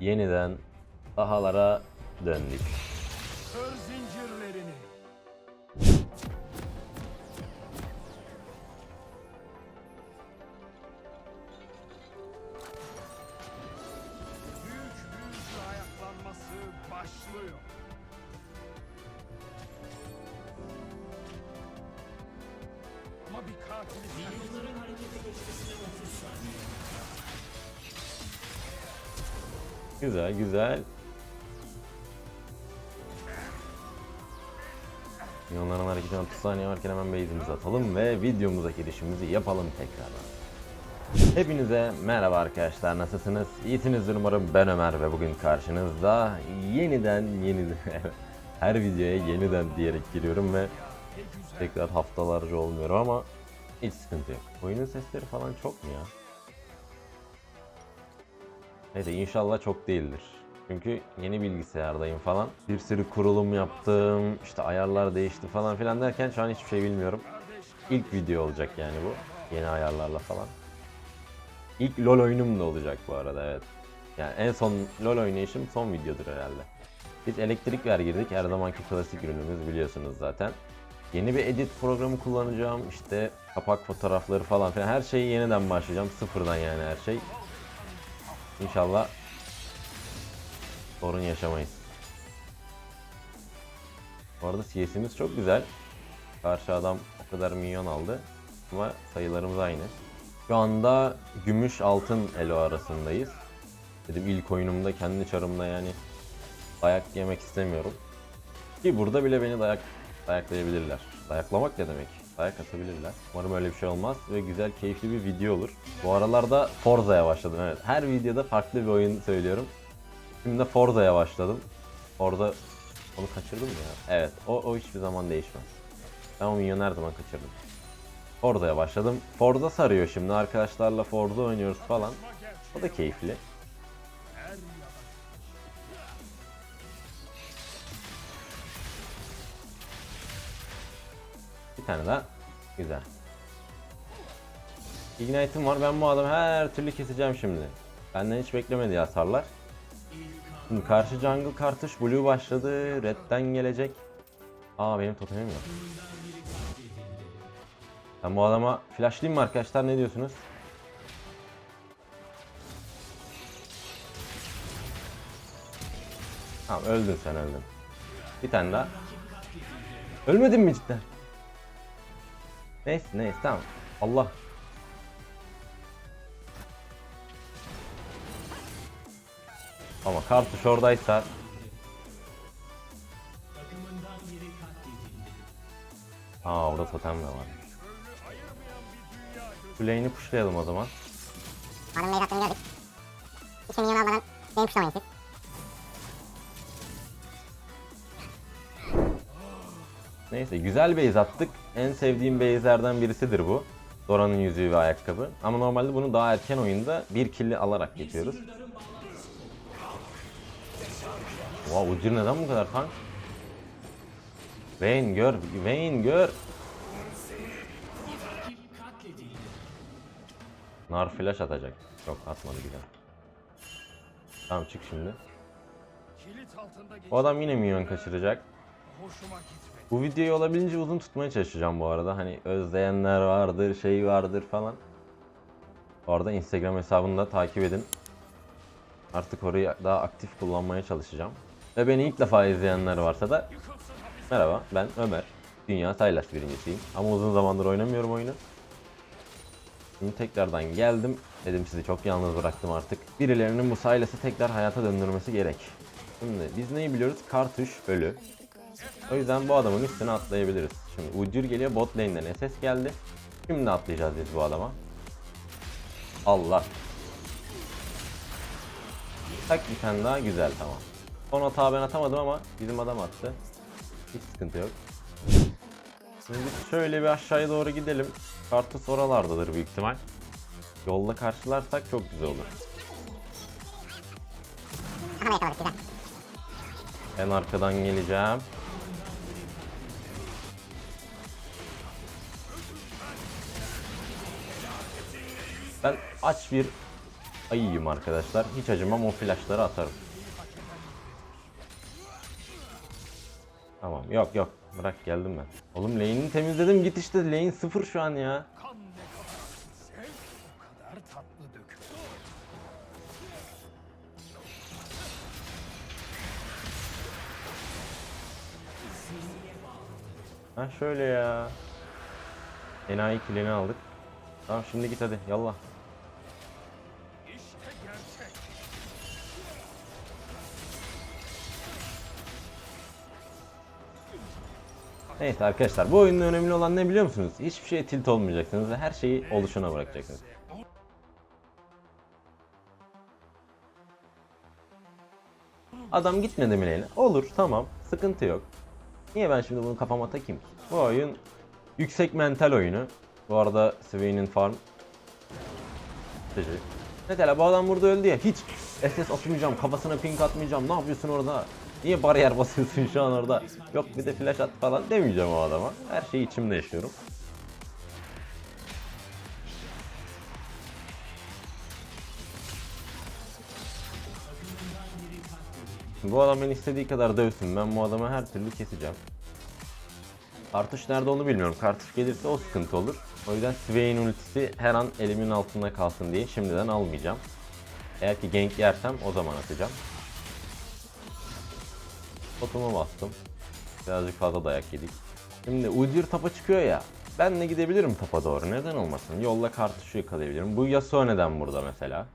yeniden sahalara döndük. Güzel. Milyonların hareketine 30 saniye varken hemen base'imizi atalım ve videomuza girişimizi yapalım tekrardan. Hepinize merhaba arkadaşlar nasılsınız? İyisinizdir umarım ben Ömer ve bugün karşınızda yeniden yeniden her videoya yeniden diyerek giriyorum ve tekrar haftalarca olmuyor ama hiç sıkıntı yok. Oyunun sesleri falan çok mu ya? Neyse inşallah çok değildir. Çünkü yeni bilgisayardayım falan. Bir sürü kurulum yaptım, işte ayarlar değişti falan filan derken şu an hiçbir şey bilmiyorum. İlk video olacak yani bu. Yeni ayarlarla falan. İlk LoL oyunum da olacak bu arada evet. Yani en son LoL oynayışım son videodur herhalde. Biz elektrik ver girdik. Her zamanki klasik ürünümüz biliyorsunuz zaten. Yeni bir edit programı kullanacağım. İşte kapak fotoğrafları falan filan. Her şeyi yeniden başlayacağım. Sıfırdan yani her şey. İnşallah sorun yaşamayız. Bu arada CS'imiz çok güzel. Karşı adam o kadar minyon aldı. Ama sayılarımız aynı. Şu anda gümüş altın elo arasındayız. Dedim ilk oyunumda kendi çarımda yani dayak yemek istemiyorum. Ki burada bile beni dayak dayaklayabilirler. Dayaklamak ne demek? Dayak atabilirler. Umarım öyle bir şey olmaz ve güzel, keyifli bir video olur. Bu aralarda Forza'ya başladım evet. Her videoda farklı bir oyun söylüyorum. Şimdi de Forza'ya başladım. Forza onu kaçırdım ya. Evet, o, o hiçbir zaman değişmez. Ben o minyonu her zaman kaçırdım. Forza'ya başladım. Forza sarıyor şimdi. Arkadaşlarla Forza oynuyoruz falan. O da keyifli. Bir tane daha. Güzel. Ignite'ım var. Ben bu adamı her türlü keseceğim şimdi. Benden hiç beklemedi hasarlar. Şimdi karşı jungle kartuş blue başladı. Red'den gelecek. Aa benim totemim yok. Ben bu adama flashlayayım mı arkadaşlar ne diyorsunuz? Tamam öldün sen öldün. Bir tane daha. Ölmedin mi cidden? Neyse neyse tamam. Allah. Ama kartuş oradaysa Aa orada totem de var. Şu lane'i pushlayalım o zaman. Adamın meyve attığını gördük. Hiç almadan benim kuşlamayın siz. Neyse güzel base attık. En sevdiğim base'lerden birisidir bu. Dora'nın yüzüğü ve ayakkabı. Ama normalde bunu daha erken oyunda bir killi alarak geçiyoruz. Wow Udyr neden bu kadar tank? Vayne gör, Vayne gör. Nar flash atacak. Yok atmadı güzel. Tamam çık şimdi. Bu adam yine minyon kaçıracak. Hoşuma gitmedi. Bu videoyu olabildiğince uzun tutmaya çalışacağım bu arada. Hani özleyenler vardır, şey vardır falan. Bu arada Instagram hesabını da takip edin. Artık orayı daha aktif kullanmaya çalışacağım. Ve beni ilk defa izleyenler varsa da merhaba ben Ömer. Dünya Saylas birincisiyim. Ama uzun zamandır oynamıyorum oyunu. Şimdi tekrardan geldim. Dedim sizi çok yalnız bıraktım artık. Birilerinin bu Saylas'ı tekrar hayata döndürmesi gerek. Şimdi biz neyi biliyoruz? Kartuş ölü. O yüzden bu adamın üstüne atlayabiliriz. Şimdi Udyr geliyor bot lane'den SS geldi. Şimdi atlayacağız biz bu adama. Allah. Tak bir tane daha güzel tamam. Son hata ben atamadım ama bizim adam attı. Hiç sıkıntı yok. Şimdi şöyle bir aşağıya doğru gidelim. Kartus oralardadır büyük ihtimal. Yolda karşılarsak çok güzel olur. Aha yakaladık güzel. En arkadan geleceğim. Ben aç bir ayıyım arkadaşlar. Hiç acımam o flashları atarım. Tamam yok yok bırak geldim ben. Oğlum lane'ini temizledim git işte lane sıfır şu an ya. Ha şöyle ya. Enayi kilini aldık. Tamam şimdi git hadi yallah. Neyse arkadaşlar bu oyunun önemli olan ne biliyor musunuz? Hiçbir şeye tilt olmayacaksınız ve her şeyi oluşuna bırakacaksınız. Adam gitmedi mi? Olur tamam sıkıntı yok. Niye ben şimdi bunu kafama takayım ki? Bu oyun yüksek mental oyunu. Bu arada Swain'in farm. Mesela bu adam burada öldü ya hiç SS atmayacağım, kafasına ping atmayacağım. Ne yapıyorsun orada? Niye bariyer basıyorsun şu an orada? Yok bir de flash at falan demeyeceğim o adama. Her şeyi içimde yaşıyorum. Bu adam beni istediği kadar dövsün. Ben bu adamı her türlü keseceğim. Kartuş nerede onu bilmiyorum. Kartuş gelirse o sıkıntı olur. O yüzden Swain ultisi her an elimin altında kalsın diye şimdiden almayacağım. Eğer ki gank yersem o zaman atacağım. Potumu bastım. Birazcık fazla dayak yedik. Şimdi Udyr tapa çıkıyor ya. Ben de gidebilirim tapa doğru. Neden olmasın? Yolda kartuşu yakalayabilirim. Bu Yasuo neden burada mesela?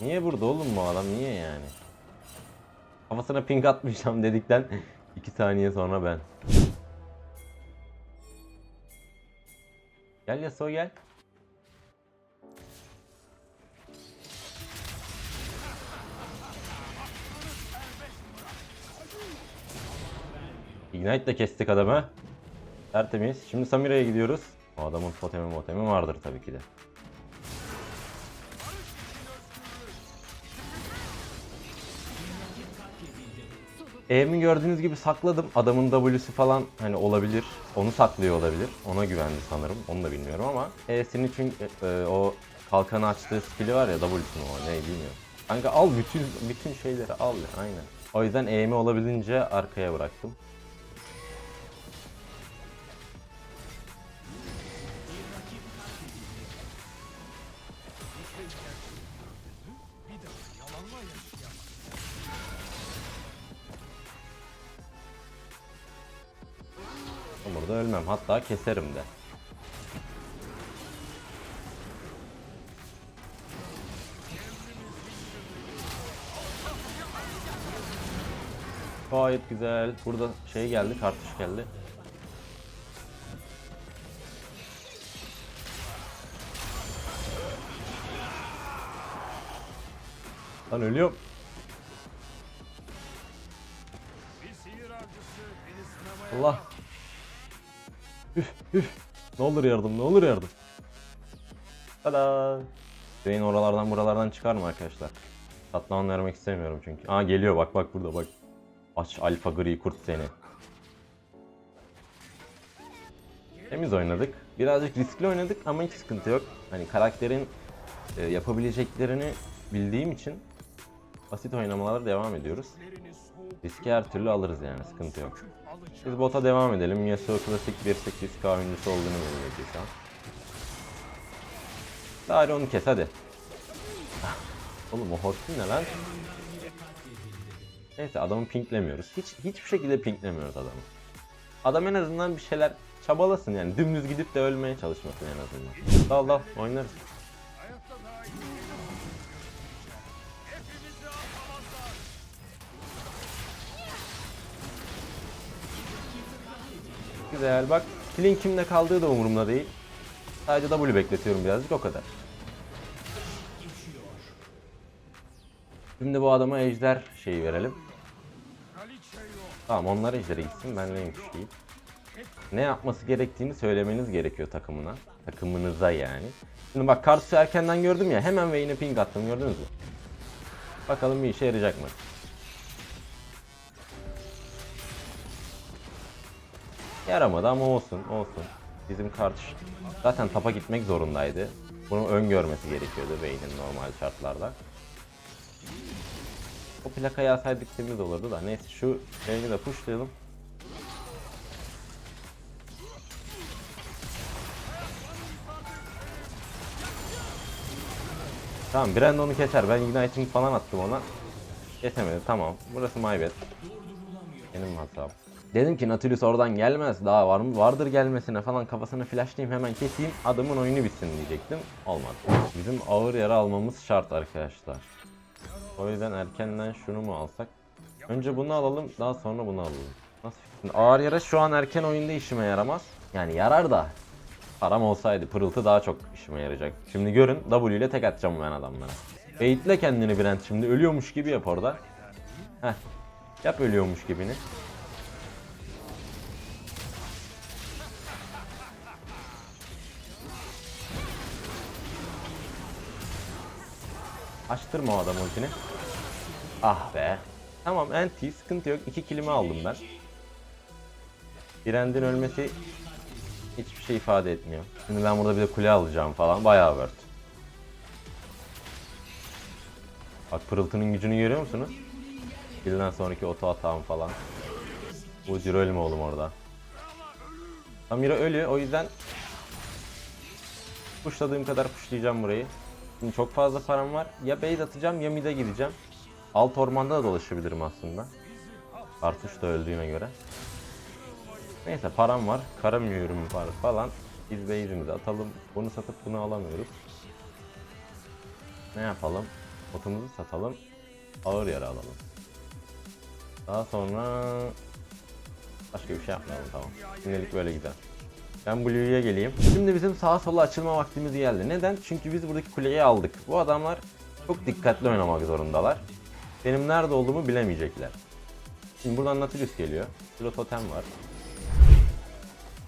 Niye burada oğlum bu adam? Niye yani? Kafasına ping atmayacağım dedikten 2 saniye sonra ben. Gel Yasuo gel. Ignite de kestik adamı. Tertemiz. Şimdi Samira'ya gidiyoruz. O adamın totemi motemi vardır tabii ki de. Eğimi gördüğünüz gibi sakladım. Adamın W'si falan hani olabilir. Onu saklıyor olabilir. Ona güvendi sanırım. Onu da bilmiyorum ama E'sinin çünkü e, o kalkanı açtığı skill'i var ya W'sunu o ne bilmiyorum. Kanka al bütün bütün şeyleri al ya aynen. O yüzden eğimi olabildiğince arkaya bıraktım. Ölmem. Hatta keserim de. Gayet güzel. Burada şey geldi, kartuş geldi. Lan ölüyorum. Allah. Üf. Ne olur yardım, ne olur yardım. Tada. Beyin oralardan buralardan çıkar mı arkadaşlar? Tatlan vermek istemiyorum çünkü. Aa geliyor bak bak burada bak. Aç alfa gri kurt seni. Temiz oynadık. Birazcık riskli oynadık ama hiç sıkıntı yok. Hani karakterin e, yapabileceklerini bildiğim için basit oynamalara devam ediyoruz. Riski her türlü alırız yani sıkıntı yok. Biz bota devam edelim. Yasuo klasik 1.8k oyuncusu olduğunu belirledi şu an. Bari onu kes hadi. Oğlum o hortum ne lan? Neyse adamı pinklemiyoruz. Hiç hiçbir şekilde pinklemiyoruz adamı. Adam en azından bir şeyler çabalasın yani. Dümdüz gidip de ölmeye çalışmasın en azından. Dal dal oynarız. Güzel bak. Kilin kimde kaldığı da umurumda değil. Sadece W bekletiyorum birazcık o kadar. Şimdi bu adama ejder şeyi verelim. Tamam onlar ejdere gitsin ben neymiş değil. Ne yapması gerektiğini söylemeniz gerekiyor takımına. Takımınıza yani. Şimdi bak Kartus'u erkenden gördüm ya hemen Vayne'e ping attım gördünüz mü? Bakalım bir işe yarayacak mı? Yaramadı ama olsun olsun. Bizim kardeş zaten tapa gitmek zorundaydı. Bunu öngörmesi gerekiyordu Vayne'in normal şartlarda. O plakayı alsaydık temiz olurdu da neyse şu rengi de pushlayalım. Tamam Brandon'u keser. Ben Ignite'imi falan attım ona. Kesemedi tamam. Burası maybet. Benim hatam. Dedim ki Nautilus oradan gelmez. Daha var mı? Vardır gelmesine falan kafasını flashlayayım hemen keseyim. Adamın oyunu bitsin diyecektim. Olmadı. Bizim ağır yara almamız şart arkadaşlar. O yüzden erkenden şunu mu alsak? Önce bunu alalım daha sonra bunu alalım. Nasıl? Ağır yara şu an erken oyunda işime yaramaz. Yani yarar da. Param olsaydı pırıltı daha çok işime yarayacak. Şimdi görün W ile tek atacağım ben adamlara. Baitle kendini Brent şimdi ölüyormuş gibi yap orada. Heh. Yap ölüyormuş gibini. Açtırma o adam ultini. Ah be. Tamam anti sıkıntı yok. İki kilimi aldım ben. Brand'in ölmesi hiçbir şey ifade etmiyor. Şimdi ben burada bir de kule alacağım falan. Bayağı worth. Bak pırıltının gücünü görüyor musunuz? Kilden sonraki oto atağım falan. Bu Ciro ölme oğlum orada. Samira ölü o yüzden Pushladığım kadar pushlayacağım burayı. Şimdi çok fazla param var. Ya base atacağım ya mid'e gideceğim. Alt ormanda da dolaşabilirim aslında. Artuş da öldüğüne göre. Neyse param var. Karamıyorum var falan. Biz base'imizi atalım. Bunu satıp bunu alamıyoruz. Ne yapalım? Botumuzu satalım. Ağır yara alalım. Daha sonra başka bir şey yapmayalım tamam. Şimdilik böyle gider. Ben Blue'ya geleyim. Şimdi bizim sağa sola açılma vaktimiz geldi. Neden? Çünkü biz buradaki kuleyi aldık. Bu adamlar çok dikkatli oynamak zorundalar. Benim nerede olduğumu bilemeyecekler. Şimdi buradan Nautilus geliyor. Şurada totem var.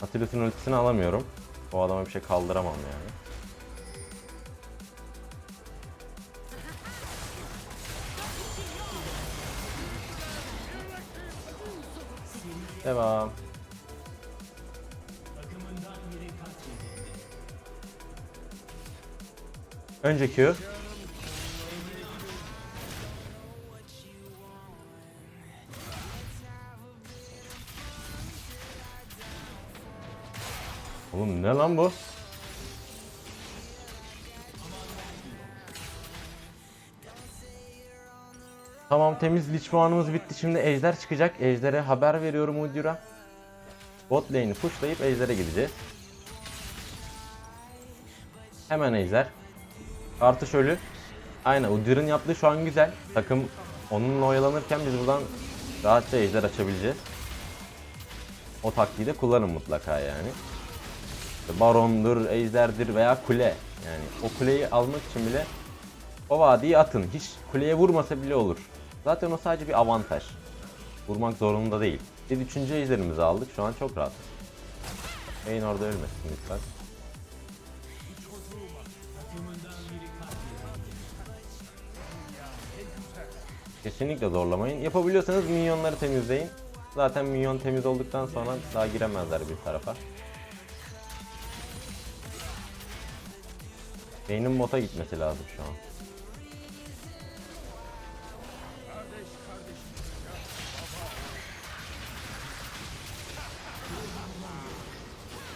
Nautilus'un ultisini alamıyorum. O adama bir şey kaldıramam yani. Devam. Önce Q. Oğlum ne lan bu? Tamam temiz liç puanımız bitti. Şimdi ejder çıkacak. Ejder'e haber veriyorum Udyr'a. Bot lane'i pushlayıp ejder'e gideceğiz. Hemen ejder. Artış ölü. Aynen Udyr'ın yaptığı şu an güzel. Takım onunla oyalanırken biz buradan rahatça ejder açabileceğiz. O taktiği de kullanın mutlaka yani. İşte Barondur, ejderdir veya kule. Yani o kuleyi almak için bile o vadiyi atın. Hiç kuleye vurmasa bile olur. Zaten o sadece bir avantaj. Vurmak zorunda değil. Biz üçüncü ejderimizi aldık. Şu an çok rahat. Vayne orada ölmesin lütfen. Kesinlikle zorlamayın. Yapabiliyorsanız minyonları temizleyin. Zaten minyon temiz olduktan sonra daha giremezler bir tarafa. Vayne'in bota gitmesi lazım şu an.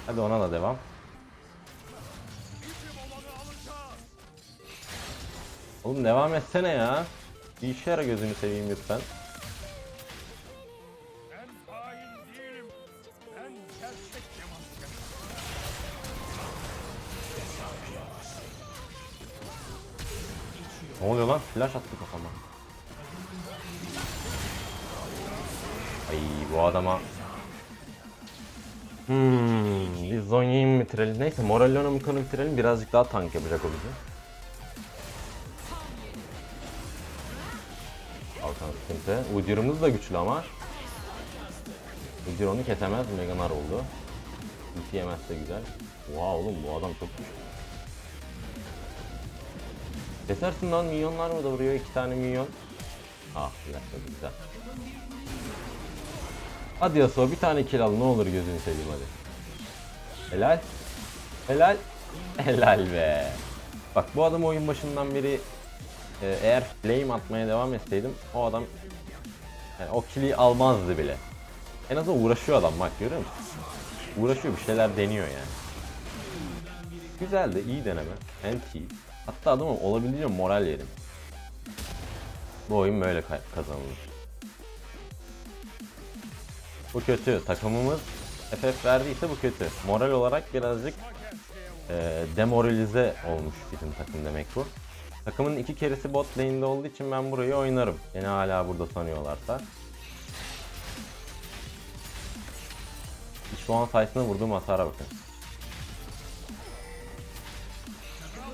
Hadi ona da devam. Oğlum devam etsene ya. Bir işe yara gözünü seveyim lütfen. Ne oluyor lan? Flash attı kafama. Ay bu adama... Hmm, biz Zonya'yı bitirelim? Neyse Morellon'u Mukan'ı bitirelim. Birazcık daha tank yapacak o sıkıntı. Udyr'ımız da güçlü ama. Udyr onu kesemez. Meganar oldu. Ulti yemezse güzel. Oha oğlum bu adam çok güçlü. Kesersin lan milyonlar mı da vuruyor? iki tane milyon. Ah bir dakika güzel. Hadi Yasuo bir tane kill al ne olur gözünü seveyim hadi. Helal. Helal. Helal be. Bak bu adam oyun başından beri e, eğer flame atmaya devam etseydim o adam yani o kill'i almazdı bile. En azından uğraşıyor adam bak görüyor musun? Uğraşıyor bir şeyler deniyor yani. Güzel de iyi deneme. Anti. Hatta adama olabildiğince moral verin. Bu oyun böyle kazanılır. Bu kötü. Takımımız FF verdiyse bu kötü. Moral olarak birazcık e, demoralize olmuş bizim takım demek bu. Takımın iki keresi bot lane'de olduğu için ben burayı oynarım. Beni hala burada sanıyorlarsa. Şu an sayesinde vurduğum hasara bakın.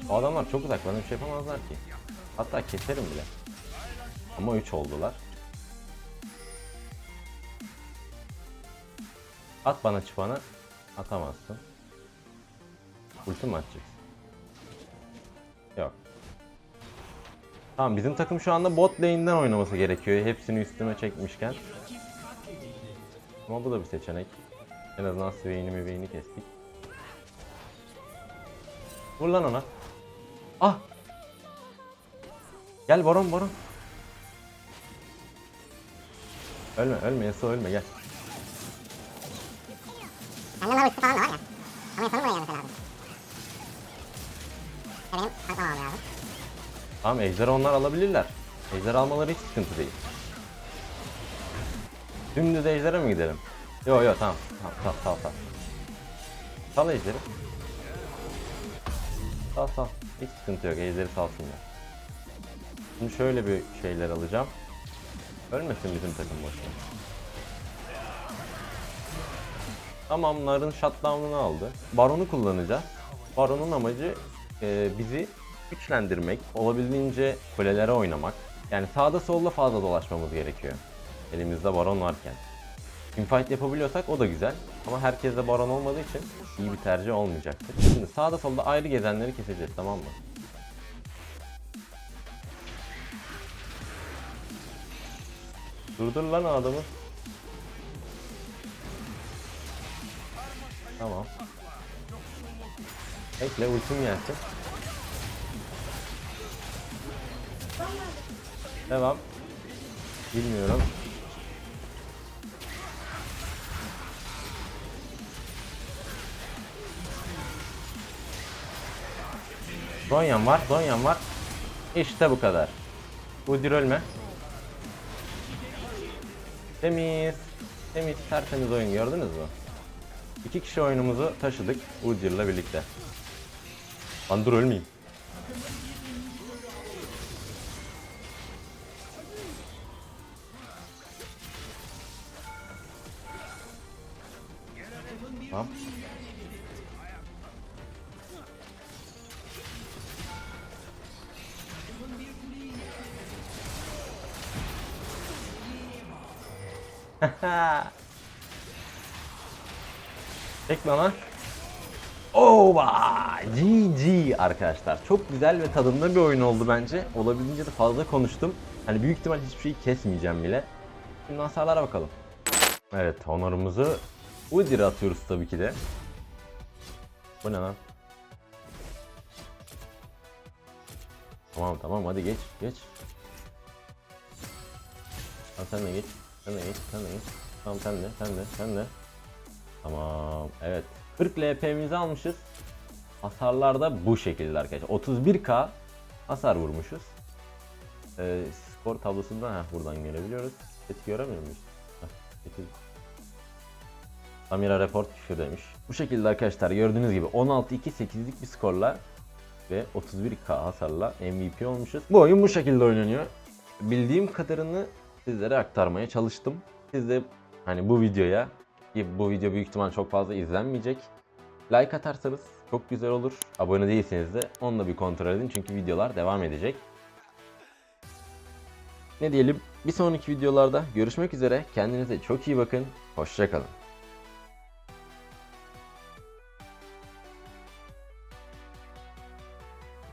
O adamlar çok uzak. Bana bir şey yapamazlar ki. Hatta keserim bile. Ama 3 oldular. At bana çıpanı. Atamazsın. Ulti mi Tamam bizim takım şu anda bot lane'den oynaması gerekiyor. Hepsini üstüme çekmişken. Ama bu da bir seçenek. En azından Swain'i müveğini kestik. Vur lan ona. Ah! Gel Baron Baron. Ölme ölme Yasuo ölme gel. Bende lavuştu falan da var ya. Ama insanın buraya gelmesi lazım. Benim saklamam lazım. Tamam Ejder'i onlar alabilirler. Ejder almaları hiç sıkıntı değil. Dümdüz Ejder'e mi gidelim? Yo yo tamam. Tamam sal sal sal. Sal Ejder'i. Sal sal. Hiç sıkıntı yok Ejder'i salsınlar. Şimdi şöyle bir şeyler alacağım. Ölmesin bizim takım boşuna. Tamam Nar'ın shutdown'unu aldı. Baron'u kullanacağız. Baron'un amacı e, bizi güçlendirmek, olabildiğince kulelere oynamak. Yani sağda solda fazla dolaşmamız gerekiyor. Elimizde Baron varken. Teamfight yapabiliyorsak o da güzel. Ama herkeste Baron olmadığı için iyi bir tercih olmayacaktır. Şimdi sağda solda ayrı gezenleri keseceğiz tamam mı? Durdur lan adamı. Tamam. Bekle ultim gelsin. Devam. Bilmiyorum. Zonya'm var, Zonya'm var. İşte bu kadar. Udyr ölme. Temiz. Temiz, tertemiz oyun gördünüz mü? İki kişi oyunumuzu taşıdık Udyr'la birlikte. Lan dur ölmeyeyim. Çek bana. Ova! GG arkadaşlar. Çok güzel ve tadında bir oyun oldu bence. Olabildiğince de fazla konuştum. Hani büyük ihtimal hiçbir şeyi kesmeyeceğim bile. Şimdi hasarlara bakalım. Evet, honorumuzu Udyr'e atıyoruz tabii ki de. Bu ne lan? Tamam tamam hadi geç geç. Tamam sen de geç. Sen de geç. Sen de geç. Tamam sen de sen de sen de. Tamam evet. 40 LP'mizi almışız. Hasarlar da bu şekilde arkadaşlar. 31k hasar vurmuşuz. Ee, skor tablosunda heh, buradan görebiliyoruz. Chat'i göremiyor muyuz? Chat'i- Samira report küfür demiş. Bu şekilde arkadaşlar gördüğünüz gibi 16-2-8'lik bir skorla ve 31k hasarla MVP olmuşuz. Bu oyun bu şekilde oynanıyor. Bildiğim kadarını sizlere aktarmaya çalıştım. Siz de hani bu videoya ki bu video büyük ihtimal çok fazla izlenmeyecek. Like atarsanız çok güzel olur. Abone değilseniz de onu da bir kontrol edin çünkü videolar devam edecek. Ne diyelim? Bir sonraki videolarda görüşmek üzere. Kendinize çok iyi bakın. Hoşçakalın.